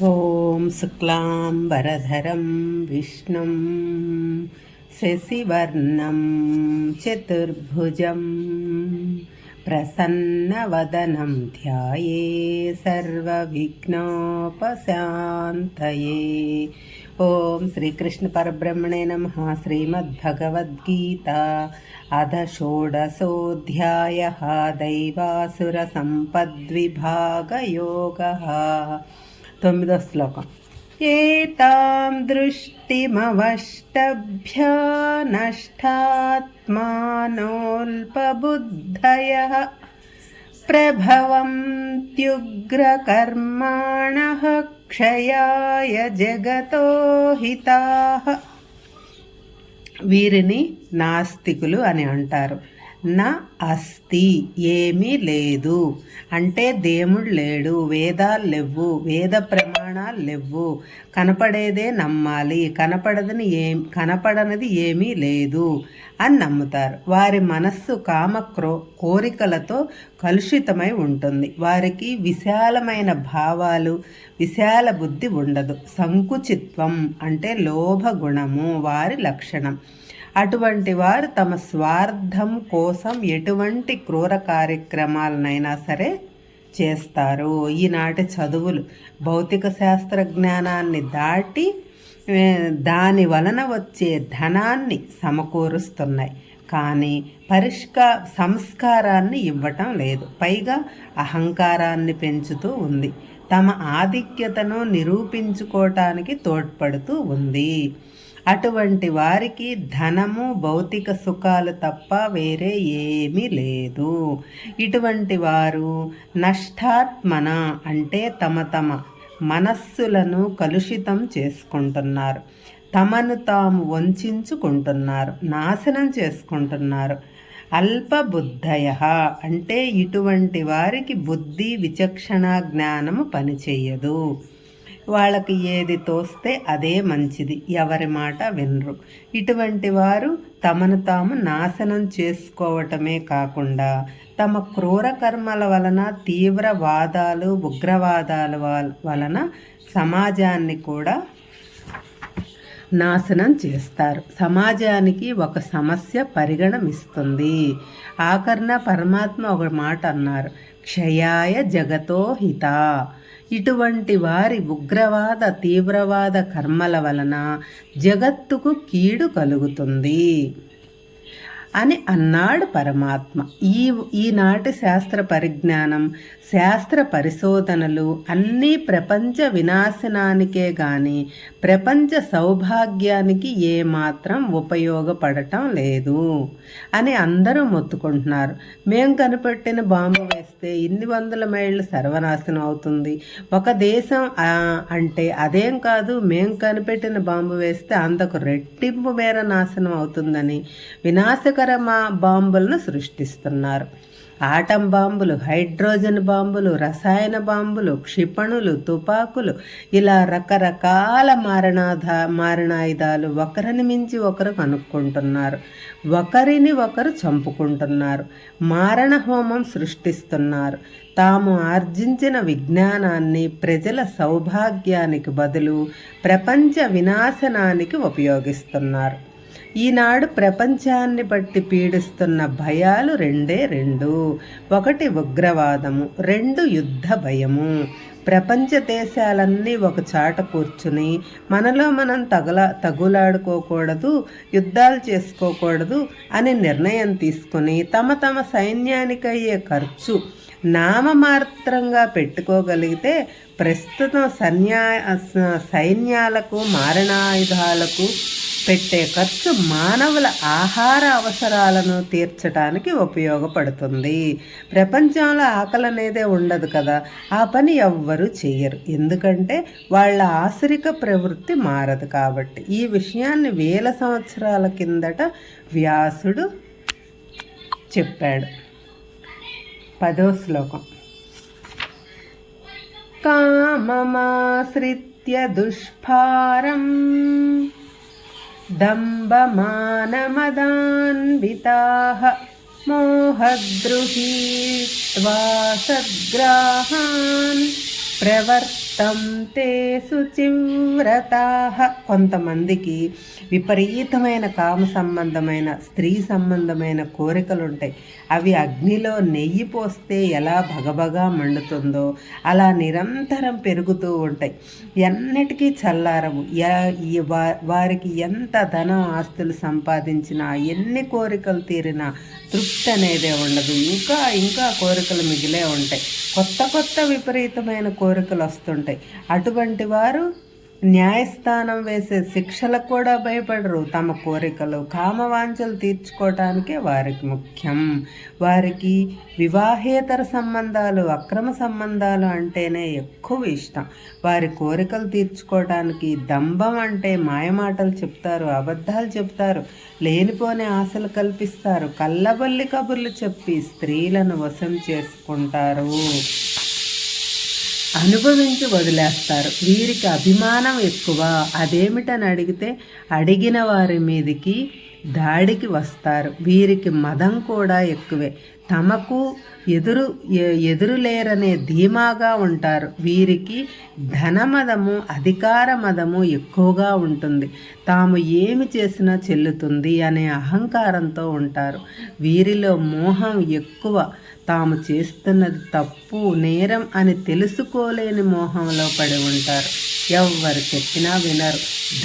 ॐ शुक्लाम्बरधरं विष्णुं शशिवर्णं चतुर्भुजं प्रसन्नवदनं ध्याये सर्वविघ्नोपशान्तये ॐ श्रीकृष्णपरब्रह्मणे नमः श्रीमद्भगवद्गीता अध षोडशोऽध्यायः दैवासुरसम्पद्विभागयोगः తొమ్మిదో శ్లోకం. ఏతాం దృష్టిమవష్టభ్యా నష్టాత్మానోల్పబుద్ధయ ప్రభవంత్యుగ్రకర్మాణ క్షయాయ జగతో హితా. వీరిని నాస్తికులు అని అంటారు. నా అస్తి ఏమీ లేదు. అంటే దేవుడు లేడు వేదాలు లేవు వేద ప్రమాణాలు లేవు. కనపడేదే నమ్మాలి కనపడదని ఏం కనపడనది ఏమీ లేదు అని నమ్ముతారు. వారి మనస్సు కామక్రో కోరికలతో కలుషితమై ఉంటుంది. వారికి విశాలమైన భావాలు విశాల బుద్ధి ఉండదు. సంకుచిత్వం అంటే లోభ గుణము వారి లక్షణం. అటువంటి వారు తమ స్వార్థం కోసం ఎటువంటి క్రూర కార్యక్రమాలనైనా సరే చేస్తారు. ఈనాటి చదువులు భౌతిక శాస్త్ర జ్ఞానాన్ని దాటి దాని వలన వచ్చే ధనాన్ని సమకూరుస్తున్నాయి. కానీ పరిష్కా సంస్కారాన్ని ఇవ్వటం లేదు. పైగా అహంకారాన్ని పెంచుతూ ఉంది. తమ ఆధిక్యతను నిరూపించుకోవటానికి తోడ్పడుతూ ఉంది. అటువంటి వారికి ధనము భౌతిక సుఖాలు తప్ప వేరే ఏమీ లేదు. ఇటువంటి వారు నష్టాత్మన అంటే తమ తమ మనస్సులను కలుషితం చేసుకుంటున్నారు. తమను తాము వంచుకుంటున్నారు నాశనం చేసుకుంటున్నారు. అల్పబుద్ధయ అంటే ఇటువంటి వారికి బుద్ధి విచక్షణ జ్ఞానము పనిచేయదు. వాళ్ళకి ఏది తోస్తే అదే మంచిది. ఎవరి మాట వినరు. ఇటువంటి వారు తమను తాము నాశనం చేసుకోవటమే కాకుండా తమ క్రూర కర్మల వలన తీవ్రవాదాలు ఉగ్రవాదాల వలన సమాజాన్ని కూడా నాశనం చేస్తారు. సమాజానికి ఒక సమస్య పరిగణమిస్తుంది. ఆకర్ణ పరమాత్మ ఒక మాట అన్నారు. క్షయాయ జగతో హిత. ఇటువంటి వారి ఉగ్రవాద తీవ్రవాద కర్మల వలన జగత్తుకు కీడు కలుగుతుంది. అని అన్నాడు పరమాత్మ. ఈ ఈనాటి శాస్త్ర పరిజ్ఞానం శాస్త్ర పరిశోధనలు అన్నీ ప్రపంచ వినాశనానికే గాని ప్రపంచ సౌభాగ్యానికి ఏమాత్రం ఉపయోగపడటం లేదు అని అందరూ మొత్తుకుంటున్నారు. మేము కనిపెట్టిన బాంబు వేస్తే ఇన్ని వందల మైళ్ళు సర్వనాశనం అవుతుంది. ఒక దేశం అంటే అదేం కాదు మేము కనిపెట్టిన బాంబు వేస్తే అంతకు రెట్టింపు మేర నాశనం అవుతుందని వినాశక భయంకర బాంబులను సృష్టిస్తున్నారు. ఆటం బాంబులు హైడ్రోజన్ బాంబులు రసాయన బాంబులు క్షిపణులు తుపాకులు ఇలా రకరకాల మారణాధ మారణాయుధాలు ఒకరిని మించి ఒకరు కనుక్కుంటున్నారు. ఒకరిని ఒకరు చంపుకుంటున్నారు. మారణ హోమం సృష్టిస్తున్నారు. తాము ఆర్జించిన విజ్ఞానాన్ని ప్రజల సౌభాగ్యానికి బదులు ప్రపంచ వినాశనానికి ఉపయోగిస్తున్నారు. ఈనాడు ప్రపంచాన్ని బట్టి పీడిస్తున్న భయాలు రెండే రెండు. ఒకటి ఉగ్రవాదము రెండు యుద్ధ భయము. ప్రపంచ దేశాలన్నీ ఒక చాట కూర్చుని మనలో మనం తగల తగులాడుకోకూడదు యుద్ధాలు చేసుకోకూడదు అనే నిర్ణయం తీసుకుని తమ తమ సైన్యానికి అయ్యే ఖర్చు నామమాత్రంగా పెట్టుకోగలిగితే ప్రస్తుతం సన్యా సైన్యాలకు మారణాయుధాలకు పెట్టే ఖర్చు మానవుల ఆహార అవసరాలను తీర్చడానికి ఉపయోగపడుతుంది. ప్రపంచంలో ఆకలి అనేదే ఉండదు కదా. ఆ పని ఎవ్వరూ చేయరు ఎందుకంటే వాళ్ళ ఆసరిక ప్రవృత్తి మారదు కాబట్టి. ఈ విషయాన్ని వేల సంవత్సరాల కిందట వ్యాసుడు చెప్పాడు. పదో శ్లోకం. కామమాశ్రిత్య దుష్భారం दम्बमानमदान्विताः मोहद्रुहीत्वा सद्ग्राहान् प्रवर्त తం తే శుచివ్రతా కొంతమందికి విపరీతమైన కామ సంబంధమైన స్త్రీ సంబంధమైన కోరికలు ఉంటాయి అవి అగ్నిలో నెయ్యి పోస్తే ఎలా భగభగా మండుతుందో అలా నిరంతరం పెరుగుతూ ఉంటాయి. ఎన్నిటికీ చల్లారవు. వారికి ఎంత ధనం ఆస్తులు సంపాదించినా ఎన్ని కోరికలు తీరినా తృప్తి అనేదే ఉండదు. ఇంకా ఇంకా కోరికలు మిగిలే ఉంటాయి. కొత్త కొత్త విపరీతమైన కోరికలు వస్తుంటాయి. అటువంటి వారు న్యాయస్థానం వేసే శిక్షలకు కూడా భయపడరు. తమ కోరికలు కామవాంఛలు తీర్చుకోవటానికే వారికి ముఖ్యం. వారికి వివాహేతర సంబంధాలు అక్రమ సంబంధాలు అంటేనే ఎక్కువ ఇష్టం. వారి కోరికలు తీర్చుకోవటానికి దంభం అంటే మాయమాటలు చెప్తారు అబద్ధాలు చెప్తారు లేనిపోని ఆశలు కల్పిస్తారు కళ్ళబల్లి కబుర్లు చెప్పి స్త్రీలను వశం చేసుకుంటారు. అనుభవించి వదిలేస్తారు. వీరికి అభిమానం ఎక్కువ. అదేమిటని అడిగితే అడిగిన వారి మీదకి దాడికి వస్తారు. వీరికి మదం కూడా ఎక్కువే. తమకు ఎదురు ఎదురులేరనే ధీమాగా ఉంటారు. వీరికి ధనమదము అధికార మదము ఎక్కువగా ఉంటుంది. తాము ఏమి చేసినా చెల్లుతుంది అనే అహంకారంతో ఉంటారు. వీరిలో మోహం ఎక్కువ. తాము చేస్తున్నది తప్పు నేరం అని తెలుసుకోలేని మోహంలో పడి ఉంటారు. ఎవ్వరు చెప్పినా వినరు.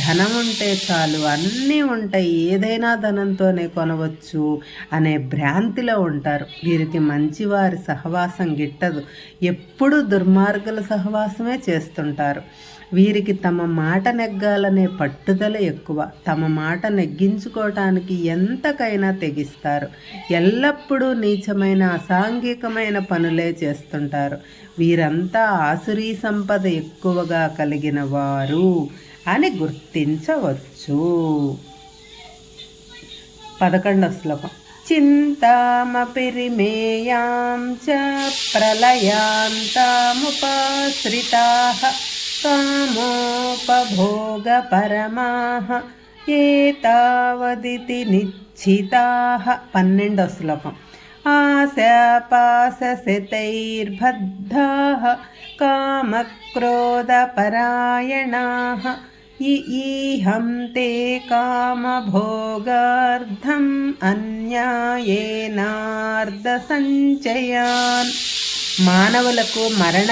ధనం ఉంటే చాలు అన్నీ ఉంటాయి. ఏదైనా ధనంతోనే కొనవచ్చు అనే భ్రాంతిలో ఉంటారు. వీరికి మంచివారి సహవాసం గిట్టదు. ఎప్పుడూ దుర్మార్గుల సహవాసమే చేస్తుంటారు. వీరికి తమ మాట నెగ్గాలనే పట్టుదల ఎక్కువ. తమ మాట నెగ్గించుకోవటానికి ఎంతకైనా తెగిస్తారు. ఎల్లప్పుడూ నీచమైన అసాంఘికమైన పనులే చేస్తుంటారు. వీరంతా ఆసురీ సంపద ఎక్కువగా కలిగిన వారు అని గుర్తించవచ్చు. పదకొండవ శ్లోకం. చింతామపిరిమేయాం చ ప్రళయాంతాముపాశ్రితాః కామోపభోగపరమాः ఏతావదితి నిశ్చితాः పన్నెండో శ్లోకం. ఆశాపాశశతైర్బద్ధాः కామక్రోధపరాయణాः ఈహం తే కామభోగార్థం అన్యాయేనార్ధసంచయాన్ మానవులకు మరణ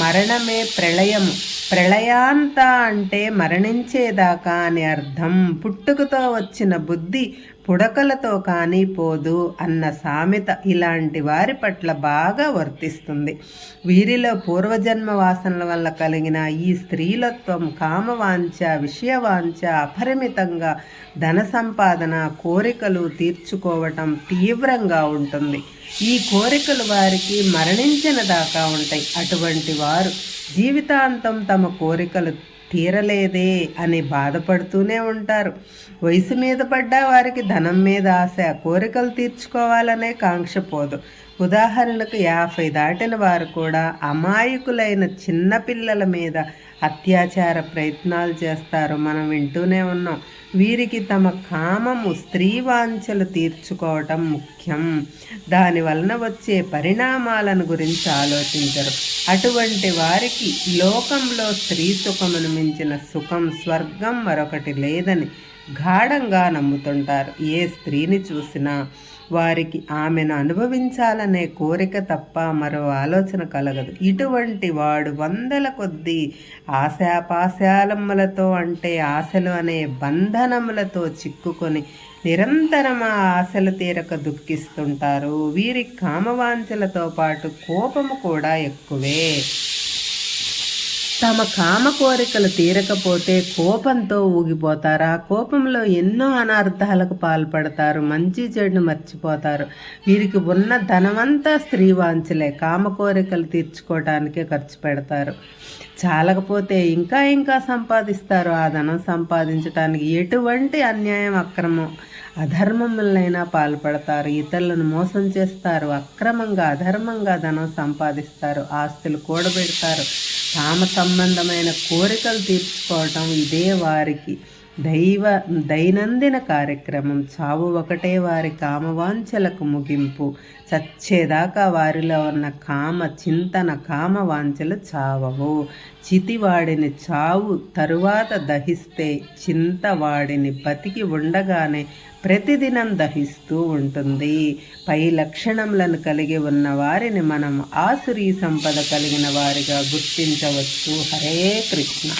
మరణమే ప్రళయము. ప్రళయాంత అంటే మరణించేదాకా అని అర్థం. పుట్టుకతో వచ్చిన బుద్ధి పుడకలతో కానీ పోదు అన్న సామెత ఇలాంటి వారి పట్ల బాగా వర్తిస్తుంది. వీరిలో పూర్వజన్మ వాసనల వల్ల కలిగిన ఈ స్త్రీలత్వం కామవాంఛ విషయవాంఛ అపరిమితంగా ధన సంపాదన కోరికలు తీర్చుకోవటం తీవ్రంగా ఉంటుంది. ఈ కోరికలు వారికి మరణించిన దాకా ఉంటాయి. అటువంటి వారు జీవితాంతం తమ కోరికలు తీరలేదే అని బాధపడుతూనే ఉంటారు. వయసు మీద పడ్డా వారికి ధనం మీద ఆశ కోరికలు తీర్చుకోవాలనే కాంక్ష పోదు. ఉదాహరణకు యాభై దాటిన వారు కూడా అమాయకులైన చిన్నపిల్లల మీద అత్యాచార ప్రయత్నాలు చేస్తారు. మనం వింటూనే ఉన్నాం. వీరికి తమ కామము స్త్రీ వాంఛలు తీర్చుకోవటం ముఖ్యం. దాని వలన వచ్చే పరిణామాలను గురించి ఆలోచించరు. అటువంటి వారికి లోకంలో స్త్రీ సుఖమును మించిన సుఖం స్వర్గం మరొకటి లేదని గాఢంగా నమ్ముతుంటారు. ఏ స్త్రీని చూసినా వారికి ఆమెను అనుభవించాలనే కోరిక తప్ప మరో ఆలోచన కలగదు. ఇటువంటి వాడు వందల కొద్దీ ఆశాపాశాలమ్మలతో అంటే ఆశలు అనే బంధనములతో చిక్కుకొని నిరంతరం ఆ ఆశలు తీరక దుఃఖిస్తుంటారు. వీరి కామవాంఛలతో పాటు కోపము కూడా ఎక్కువే. తమ కామ కోరికలు తీరకపోతే కోపంతో ఊగిపోతారు? ఆ కోపంలో ఎన్నో అనార్థాలకు పాల్పడతారు. మంచి చెడును మర్చిపోతారు. వీరికి ఉన్న ధనమంతా స్త్రీ వాంచలే కామ కోరికలు తీర్చుకోవడానికే ఖర్చు పెడతారు. చాలకపోతే ఇంకా ఇంకా సంపాదిస్తారు. ఆ ధనం సంపాదించడానికి ఎటువంటి అన్యాయం అక్రమం అధర్మములైనా పాల్పడతారు. ఇతరులను మోసం చేస్తారు. అక్రమంగా అధర్మంగా ధనం సంపాదిస్తారు. ఆస్తులు కూడబెడతారు. కామ సంబంధమైన కోరికలు తీర్చుకోవటం ఇదే వారికి. దైవ దైనందిన కార్యక్రమం చావు ఒకటే వారి కామవాంఛలకు ముగింపు. చచ్చేదాకా వారిలో ఉన్న కామ చింతన కామ వాంఛలు చావవు. చితివాడిని చావు తరువాత దహిస్తే చింతవాడిని బతికి ఉండగానే ప్రతిదినం దహిస్తూ ఉంటుంది. పై లక్షణములను కలిగి ఉన్న వారిని మనం ఆసురీ సంపద కలిగిన వారిగా గుర్తించవచ్చు. హరే కృష్ణ.